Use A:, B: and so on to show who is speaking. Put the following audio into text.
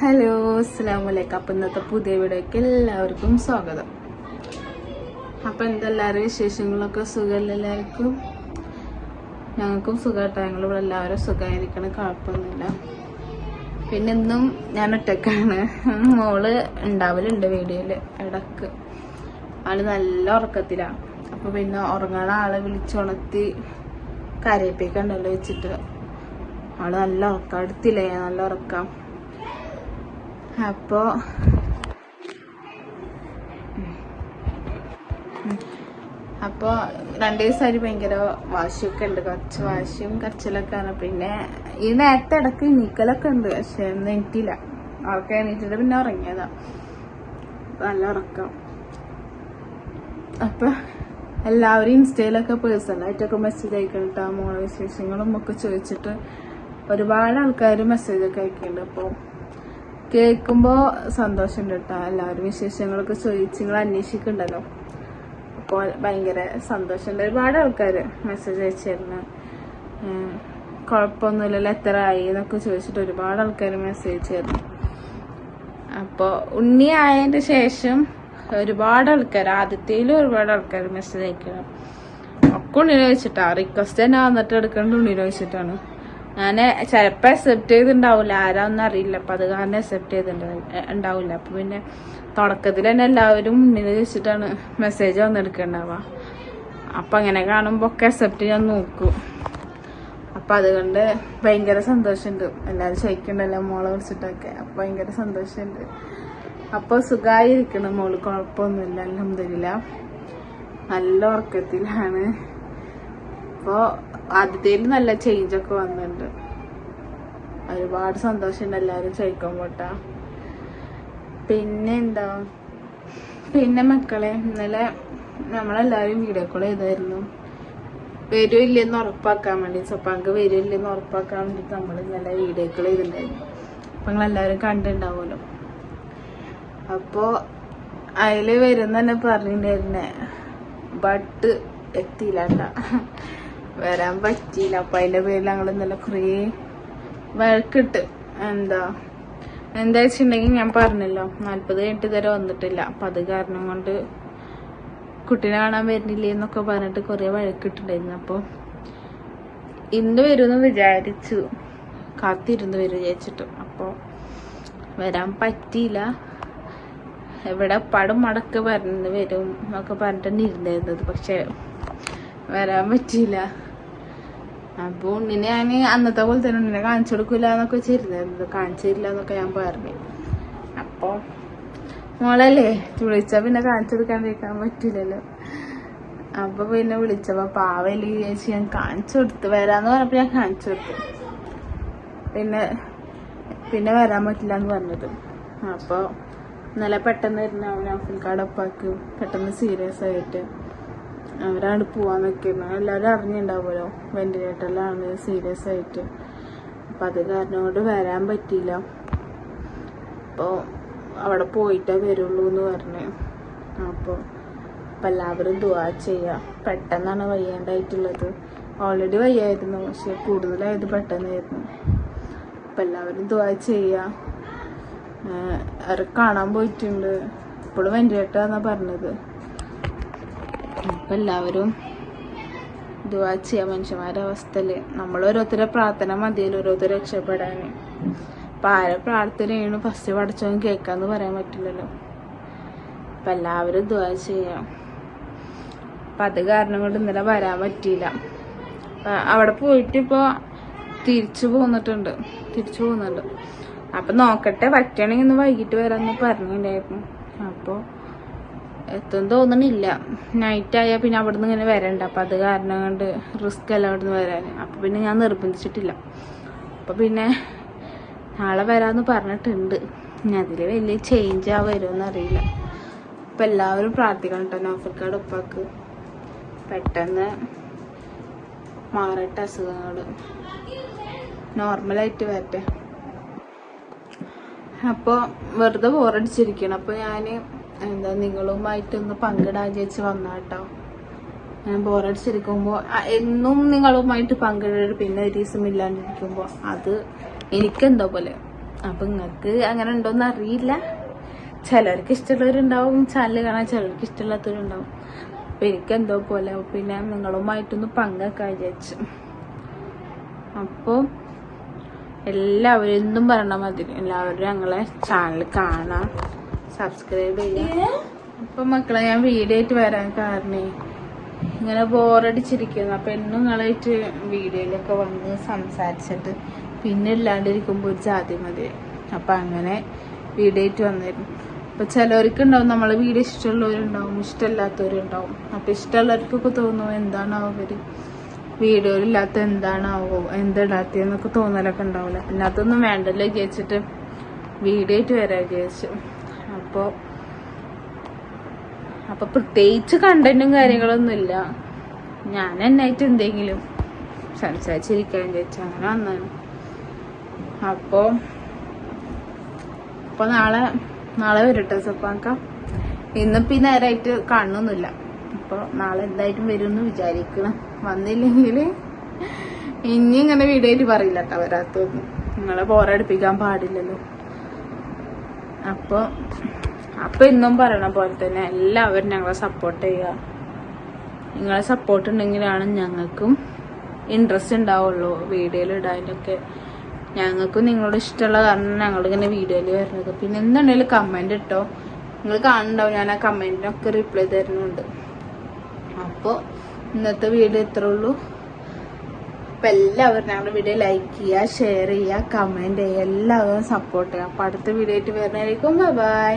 A: Hello അസ്സാം വലൈക്കും അപ്പം ഇന്നത്തെ പുതിയ വീഡിയോയ്ക്ക് എല്ലാവർക്കും സ്വാഗതം. അപ്പം എന്തെല്ലാവരും വിശേഷങ്ങളൊക്കെ സുഖമില്ലായിരിക്കും ഞങ്ങൾക്കും സുഖമായിട്ടാണ് ഞങ്ങൾ ഇവിടെ എല്ലാവരും സുഖമായിരിക്കണം കുഴപ്പമൊന്നുമില്ല. പിന്നെ ഇന്നും ഞാൻ ഒറ്റക്കാണ്. മോൾ ഉണ്ടാവലുണ്ട് വീഡിയോയിൽ ഇടയ്ക്ക്. ആൾ നല്ല ഉറക്കത്തിലാണ് അപ്പോൾ പിന്നെ ഉറങ്ങാൻ ആളെ വിളിച്ചുണർത്തി കരയിപ്പിക്കണ്ടല്ലോ വെച്ചിട്ട്. ആൾ നല്ല ഉറക്കം അടുത്തില്ലേ? നല്ല ഉറക്കം. അപ്പോ അപ്പോൾ രണ്ട് ദിവസമായിട്ട് ഭയങ്കര വാശിയൊക്കെ ഉണ്ട്. കുറച്ച് വാശിയും കരച്ചിലൊക്കെ ആണ്. പിന്നെ ഈ നേരത്തെ ഇടയ്ക്ക് എണീക്കലൊക്കെ ഉണ്ട്. പക്ഷെ ഒന്നും എണീറ്റില്ല. അവർക്ക് എണീറ്റിട്ട് പിന്നെ ഉറങ്ങിയതാ. നല്ല ഉറക്കം. അപ്പൊ എല്ലാവരും ഇൻസ്റ്റയിലൊക്കെ പേഴ്സണലായിട്ടൊക്കെ മെസ്സേജ് അയക്കണിട്ട് ആ മോളെ വിശേഷങ്ങളും ഒക്കെ ചോദിച്ചിട്ട് ഒരുപാട് ആൾക്കാർ മെസ്സേജ് ഒക്കെ അയക്കുന്നുണ്ട്. അപ്പോൾ കേൾക്കുമ്പോൾ സന്തോഷമുണ്ട് കേട്ടോ എല്ലാവരും വിശേഷങ്ങളൊക്കെ ചോദിച്ച് നിങ്ങൾ അന്വേഷിക്കണ്ടല്ലോ. അപ്പോൾ ഭയങ്കര സന്തോഷമുണ്ട് ഒരുപാട് ആൾക്കാർ മെസ്സേജ് അയച്ചിരുന്നു. കുഴപ്പമൊന്നുമില്ലല്ലോ എത്ര ആയി എന്നൊക്കെ ചോദിച്ചിട്ട് ഒരുപാട് ആൾക്കാർ മെസ്സേജ് അയച്ചിരുന്നു. അപ്പോൾ ഉണ്ണി ആയതിന്റെ ശേഷം ഒരുപാട് ആൾക്കാർ ആദ്യത്തേലും ഒരുപാട് ആൾക്കാർ മെസ്സേജ് അയക്കണം. ഒക്കെ ഉണ്ണിനെ വെച്ചിട്ടാ. റിക്വസ്റ്റ് തന്നെ വന്നിട്ട് എടുക്കേണ്ട ഉണ്ണിനെ വെച്ചിട്ടാണ്. ഞാൻ ചിലപ്പോൾ അക്സെപ്റ്റ് ചെയ്തിട്ടുണ്ടാവില്ല ആരാന്നും അറിയില്ല. അപ്പം അത് കാരണം അക്സെപ്റ്റ് ചെയ്തിട്ടുണ്ടാവില്ല അപ്പം പിന്നെ തുടക്കത്തിൽ തന്നെ എല്ലാവരും മുന്നിൽ വെച്ചിട്ടാണ് മെസ്സേജ് വന്നെടുക്കണ്ടാവുക. അപ്പം അങ്ങനെ കാണുമ്പോൾ ഒക്കെ അക്സെപ്റ്റ് ചെയ്യാൻ നോക്കും. അപ്പം അതുകൊണ്ട് ഭയങ്കര സന്തോഷമുണ്ട് എല്ലാവരും ചോദിക്കണ്ടല്ലോ മോളെ വിളിച്ചിട്ടൊക്കെ. അപ്പം ഭയങ്കര സന്തോഷമുണ്ട് അപ്പോൾ സുഖമായിരിക്കണം മോൾ. കുഴപ്പമൊന്നുമില്ല അലഹമില്ല നല്ല ഉറക്കത്തിലാണ്. അപ്പോൾ ആദ്യത്തേൽ നല്ല ചേഞ്ച് ഒക്കെ വന്നിട്ടുണ്ട് ഒരുപാട് സന്തോഷമുണ്ട് എല്ലാവരും പോട്ട പിന്നെ എന്താ പിന്നെ മക്കളെ ഇന്നലെ നമ്മളെല്ലാവരും വീഡിയോ കോൾ ചെയ്തായിരുന്നു. വരുമില്ലെന്ന് ഉറപ്പാക്കാൻ വേണ്ടി സപ്പാങ്ക് വരുമില്ലെന്ന് ഉറപ്പാക്കാൻ വേണ്ടിയിട്ട് നമ്മൾ ഇന്നലെ വീഡിയോ കോൾ ചെയ്തിട്ടുണ്ടായിരുന്നു അപ്പം നിങ്ങളെല്ലാവരും കണ്ടിട്ടുണ്ടാവുമല്ലോ അപ്പോ അതിൽ വരും തന്നെ പറഞ്ഞിട്ടുണ്ടായിരുന്നേ ബട്ട് എത്തിയില്ല. വരാൻ പറ്റിയില്ല. അപ്പം അതിന്റെ പേരിൽ ഞങ്ങൾ ഇന്നലെ കുറേ വഴക്കിട്ട്. എന്താ? എന്താ വെച്ചിട്ടുണ്ടെങ്കിൽ ഞാൻ പറഞ്ഞല്ലോ നാൽപ്പത് കഴിഞ്ഞിട്ട് ഇതുവരെ വന്നിട്ടില്ല. അപ്പം അത് കാരണം കൊണ്ട് കുട്ടീനെ കാണാൻ വരുന്നില്ലേ എന്നൊക്കെ പറഞ്ഞിട്ട് കുറേ വഴക്കിട്ടുണ്ടായിരുന്നു. അപ്പോൾ ഇന്ന് വരുമെന്ന് വിചാരിച്ചു. കാത്തിരുന്ന് വരും വിചാരിച്ചിട്ട്. അപ്പോൾ വരാൻ പറ്റിയില്ല. എവിടെ പടം മടക്ക് പറഞ്ഞ് വരും എന്നൊക്കെ പറഞ്ഞിട്ടാണ് ഇരുന്നിരുന്നത്. പക്ഷെ വരാൻ പറ്റിയില്ല. അപ്പോൾ ഉണ്ണിനെ ഞാൻ അന്നത്തെ പോലെ തന്നെ ഉണ്ണിനെ കാണിച്ചു കൊടുക്കില്ല എന്നൊക്കെ വെച്ചിരുന്നത് കാണിച്ചു തരില്ല എന്നൊക്കെ ഞാൻ പറഞ്ഞു. അപ്പോൾ മോളല്ലേ വിളിച്ചാൽ പിന്നെ കാണിച്ചു കൊടുക്കാണ്ടിരിക്കാൻ പറ്റില്ലല്ലോ അപ്പൊ പിന്നെ വിളിച്ചപ്പോ പാവലി ചേച്ചി ഞാൻ കാണിച്ചു കൊടുത്ത് വരാന്ന് പറഞ്ഞപ്പോ ഞാൻ കാണിച്ചു കൊടുത്തു പിന്നെ പിന്നെ വരാൻ പറ്റില്ല എന്ന് പറഞ്ഞത്. അപ്പോൾ ഇന്നലെ പെട്ടെന്ന് വരുന്ന നൗഫിൽ കാടപ്പാക്ക് പെട്ടെന്ന് സീരിയസ് ആയിട്ട്. അവരാണ് പോവാൻ നിൽക്കുന്നത്. എല്ലാവരും അറിഞ്ഞിട്ടുണ്ടാവുമല്ലോ. വെന്റിലേറ്ററിലാണ് സീരിയസ് ആയിട്ട്. അപ്പം അത് കാരണം കൊണ്ട് വരാൻ പറ്റിയില്ല. അപ്പോൾ അവിടെ പോയിട്ടേ വരുള്ളൂ എന്ന് പറഞ്ഞു. അപ്പോൾ അപ്പം എല്ലാവരും ദുവാ ചെയ്യുക പെട്ടെന്നാണ് വയ്യാണ്ടായിട്ടുള്ളത് ഓൾറെഡി വയ്യായിരുന്നു പക്ഷെ കൂടുതലായത് പെട്ടെന്നായിരുന്നു. അപ്പം എല്ലാവരും ദുവാ ചെയ്യുക അവരെ കാണാൻ പോയിട്ടുണ്ട്. ഇപ്പോഴും വെന്റിലേറ്ററാന്നാ പറഞ്ഞത്. അപ്പം എല്ലാവരും ദുവാ ചെയ്യുക മനുഷ്യന്മാരുടെ അവസ്ഥയിൽ നമ്മൾ ഓരോരുത്തരെ പ്രാർത്ഥന മതിയല്ലോ ഓരോരുത്തരെ രക്ഷപ്പെടാൻ അപ്പം ആരെ പ്രാർത്ഥനയാണ് ഫസ്റ്റ് പഠിച്ചവൻ കേൾക്കാന്ന് പറയാൻ പറ്റില്ലല്ലോ. അപ്പം എല്ലാവരും ദുവാ ചെയ്യാം. അപ്പം അത് കാരണം കൊണ്ട് ഇന്നലെ വരാൻ പറ്റിയില്ല. അവിടെ പോയിട്ട് ഇപ്പോൾ തിരിച്ചു പോന്നിട്ടുണ്ട്. തിരിച്ചു പോകുന്നുണ്ട് അപ്പം നോക്കട്ടെ പറ്റുകയാണെങ്കിൽ ഇന്ന് വൈകിട്ട് വരാമെന്ന് പറഞ്ഞിട്ടുണ്ടായിരുന്നു. അപ്പോൾ എത്തും തോന്നണില്ല. നൈറ്റ് ആയാൽ പിന്നെ നിന്ന് ഇങ്ങനെ വരണ്ട. അപ്പം അത് കാരണം കൊണ്ട് റിസ്ക് അല്ല അവിടെ നിന്ന് വരാൻ. അപ്പം പിന്നെ ഞാൻ നിർബന്ധിച്ചിട്ടില്ല. അപ്പം പിന്നെ നാളെ വരാമെന്ന് പറഞ്ഞിട്ടുണ്ട്. അതിൽ വലിയ ചേഞ്ച് ആ വരുമെന്ന് അറിയില്ല. അപ്പം എല്ലാവരും പ്രാർത്ഥിക്കണം കേട്ടോ നോഫൽക്കാട് ഉപ്പാക്ക്. പെട്ടെന്ന് മാറട്ടെ അസുഖങ്ങൾ നോർമലായിട്ട് വരട്ടെ. അപ്പോൾ വെറുതെ ബോറടിച്ചിരിക്കണം അപ്പോൾ ഞാൻ എന്താ നിങ്ങളുമായിട്ടൊന്ന് പങ്കിടാൻ ചേച്ചി വന്നാട്ടോ ഞാൻ ബോറടിച്ചിരിക്കുമ്പോൾ എന്നും നിങ്ങളുമായിട്ട് പങ്കിടരുത്. പിന്നെ ഒരു ദിവസം ഇല്ലാണ്ടിരിക്കുമ്പോൾ അത് എനിക്കെന്തോ പോലെ. അപ്പൊ നിങ്ങക്ക് അങ്ങനെ ഉണ്ടോന്ന് അറിയില്ല. ചിലർക്ക് ഇഷ്ടമുള്ളവരുണ്ടാവും ചാനൽ കാണാൻ ചിലർക്ക് ഇഷ്ടമില്ലാത്തവരുണ്ടാവും. അപ്പൊ എനിക്കെന്തോ പോലെ. പിന്നെ നിങ്ങളുമായിട്ടൊന്ന് പങ്കാക്കാൻ വിചാരിച്ചു. അപ്പൊ എല്ലാവരും എന്തും പറഞ്ഞാൽ മതി എല്ലാവരും ഞങ്ങളെ ചാനൽ കാണാം. സബ്സ്ക്രൈബ് ചെയ്യാം. അപ്പൊ മക്കളെ ഞാൻ വീഡിയോ ആയിട്ട് വരാൻ കാരണേ. ഇങ്ങനെ ബോറടിച്ചിരിക്കുന്നു അപ്പൊ എന്നും നിങ്ങളായിട്ട് വീഡിയോയിലൊക്കെ വന്ന് സംസാരിച്ചിട്ട് പിന്നെ ഇല്ലാണ്ടിരിക്കുമ്പോ ഒരു ജാതി മതി. അപ്പൊ അങ്ങനെ വീഡിയോ ആയിട്ട് വന്നിരുന്നു. അപ്പൊ ചിലവർക്ക് ഉണ്ടാവും നമ്മളെ വീഡിയോ ഇഷ്ടമുള്ളവരുണ്ടാവും ഇഷ്ടമില്ലാത്തവരുണ്ടാവും. അപ്പൊ ഇഷ്ടമുള്ളവർക്കൊക്കെ തോന്നും എന്താണാവോ അവർ വീഡിയോയിലില്ലാത്ത എന്താണാവോ? എന്തിടാത്തന്നൊക്കെ തോന്നലൊക്കെ ഉണ്ടാവില്ല. പിന്നെ അതൊന്നും വേണ്ടല്ലോ വിചാരിച്ചിട്ട് വീഡിയോ ആയിട്ട് വരാൻ വിചാരിച്ചു. അപ്പോ അപ്പൊ പ്രത്യേകിച്ച് കണ്ടന്റും കാര്യങ്ങളൊന്നും ഇല്ല ഞാൻ എന്നായിട്ട് എന്തെങ്കിലും സംസാരിച്ചിരിക്കാൻ വിചാരിച്ചു അങ്ങനെ വന്നാണ് അപ്പോ അപ്പൊ നാളെ നാളെ വരട്ടെ സപ്പാക്ക ഇന്നിപ്പോ ഈ നേരമായിട്ട് കാണുന്നൊന്നുമില്ല അപ്പൊ നാളെ എന്തായിട്ടും വരുമെന്ന് വിചാരിക്കണം. വന്നില്ലെങ്കിൽ ഇനി ഇങ്ങനെ വീഡിയോ ആയിട്ട് പറയില്ല കേട്ടോ വരാത്തൊന്നും നിങ്ങളെ ബോറടിപ്പിക്കാൻ പാടില്ലല്ലോ. അപ്പൊ അപ്പൊ ഇന്നും പറയണ പോലെ തന്നെ എല്ലാവരും ഞങ്ങളെ സപ്പോർട്ട് ചെയ്യുക. നിങ്ങളെ സപ്പോർട്ട് ഉണ്ടെങ്കിലാണ് ഞങ്ങൾക്കും ഇൻട്രസ്റ്റ് ഉണ്ടാവുള്ളൂ വീഡിയോയിൽ ഇടാനൊക്കെ. ഞങ്ങൾക്കും നിങ്ങളോട് ഇഷ്ടമുള്ള കാരണം ഞങ്ങളിങ്ങനെ വീഡിയോയിൽ വരുന്നത്. പിന്നെ എന്തുണ്ടെങ്കിലും കമന്റ് ഇട്ടോ. നിങ്ങൾ കാണുന്നുണ്ടാവും ഞാൻ ആ കമന്റിനൊക്കെ റിപ്ലൈ തരുന്നുണ്ട്. അപ്പോൾ ഇന്നത്തെ വീഡിയോ ഇത്രേ ഉള്ളൂ. അപ്പൊ എല്ലാവരും ഞങ്ങളുടെ വീഡിയോ ലൈക്ക് ചെയ്യുക ഷെയർ ചെയ്യുക കമന്റ് ചെയ്യുക എല്ലാവരും സപ്പോർട്ട് ചെയ്യുക. അപ്പൊ അടുത്ത വീഡിയോ ആയിട്ട് വരുന്നതായിരിക്കും. ബൈ